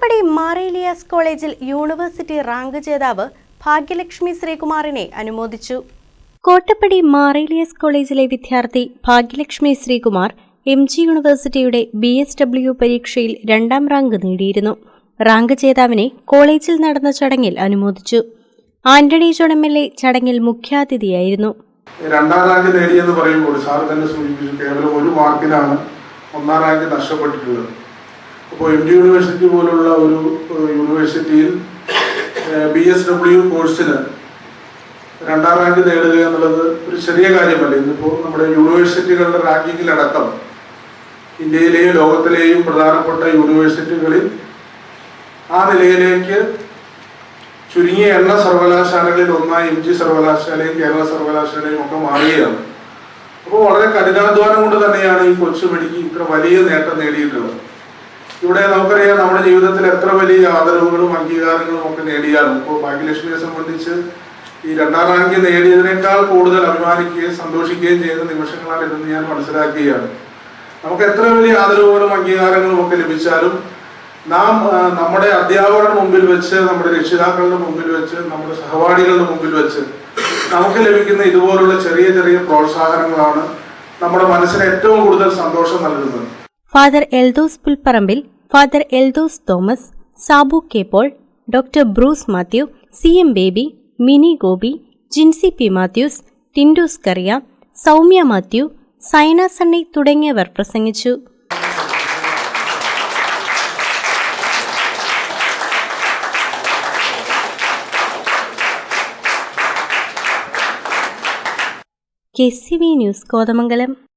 കോട്ടപ്പടി മാറേലിയാസ് കോളേജിൽ university rank ജേതാവ് ഭാഗ്യലക്ഷ്മി ശ്രീകുമാറിനെ അനുമോദിച്ചു. കോട്ടപ്പടി മാറേലിയസ് കോളേജിലെ വിദ്യാർത്ഥി ഭാഗ്യലക്ഷ്മി ശ്രീകുമാർ എം ജി യൂണിവേഴ്സിറ്റിയുടെ ബി എസ് ഡബ്ല്യു പരീക്ഷയിൽ രണ്ടാം റാങ്ക് നേടിയിരുന്നു. റാങ്ക് ജേതാവിനെ കോളേജിൽ നടന്ന ചടങ്ങിൽ അനുമോദിച്ചു. Antony John M L A ചടങ്ങിൽ മുഖ്യാതിഥിയായിരുന്നു. രണ്ടാം റാങ്ക് നേടിയെന്ന് പറയുമ്പോൾ സാർ തന്നെ സൂചിപ്പിച്ചു കേവലം ഒരു മാർക്കിനാണ് ഒന്നാം റാങ്ക് നഷ്ടപ്പെട്ടിട്ടുള്ളത്. അപ്പോൾ എം ഡി യൂണിവേഴ്സിറ്റി പോലുള്ള ഒരു യൂണിവേഴ്സിറ്റിയിൽ ബി എസ് ഡബ്ല്യു കോഴ്സിന് രണ്ടാം റാങ്ക് നേടുക എന്നുള്ളത് ഒരു ചെറിയ കാര്യമല്ല. ഇന്നിപ്പോൾ നമ്മുടെ യൂണിവേഴ്സിറ്റികളുടെ റാങ്കിങ്ങിലടക്കം ഇന്ത്യയിലെയും ലോകത്തിലെയും പ്രധാനപ്പെട്ട യൂണിവേഴ്സിറ്റികളിൽ ആ നിലയിലേക്ക് ചുരുങ്ങിയ എണ്ണ സർവകലാശാലകളിൽ ഒന്നായി എം ജി സർവകലാശാലയും കേരള സർവകലാശാലയും ഒക്കെ മാറുകയാണ്. അപ്പോൾ വളരെ കഠിനാധ്വാനം കൊണ്ട് തന്നെയാണ് ഈ കൊച്ചു മെഡിക്ക് ഇത്ര വലിയ നേട്ടം നേടിയിട്ടുള്ളത്. ഇവിടെ നമുക്കറിയാം നമ്മുടെ ജീവിതത്തിൽ എത്ര വലിയ ആദരവുകളും അംഗീകാരങ്ങളും ഒക്കെ നേടിയാലും. ഇപ്പോൾ ഭാഗ്യലക്ഷ്മിയെ സംബന്ധിച്ച് ഈ രണ്ടാം റാങ്ക് നേടിയതിനേക്കാൾ കൂടുതൽ അഭിമാനിക്കുകയും സന്തോഷിക്കുകയും ചെയ്യുന്ന നിമിഷങ്ങളാണ് ഇതെന്ന് ഞാൻ മനസ്സിലാക്കുകയാണ്. നമുക്ക് എത്ര വലിയ ആദരവുകളും അംഗീകാരങ്ങളും ഒക്കെ ലഭിച്ചാലും നാം നമ്മുടെ അധ്യാപകരുടെ മുമ്പിൽ വെച്ച് നമ്മുടെ രക്ഷിതാക്കളുടെ മുമ്പിൽ വെച്ച് നമ്മുടെ സഹപാഠികളുടെ മുമ്പിൽ വെച്ച് നമുക്ക് ലഭിക്കുന്ന ഇതുപോലുള്ള ചെറിയ ചെറിയ പ്രോത്സാഹനങ്ങളാണ് നമ്മുടെ മനസ്സിന് ഏറ്റവും കൂടുതൽ സന്തോഷം നൽകുന്നത്. Father Eldhose Pulparambil father Eldhose Thomas Sabu K Paul doctor Bruce Mathew C M Baby Mini Gopi Jincy P Mathews Tindus Kuriya Soumya Mathew Saina Sunny തുടങ്ങിയവർ പ്രസംഗിച്ചു. K C V news Kothamangalam.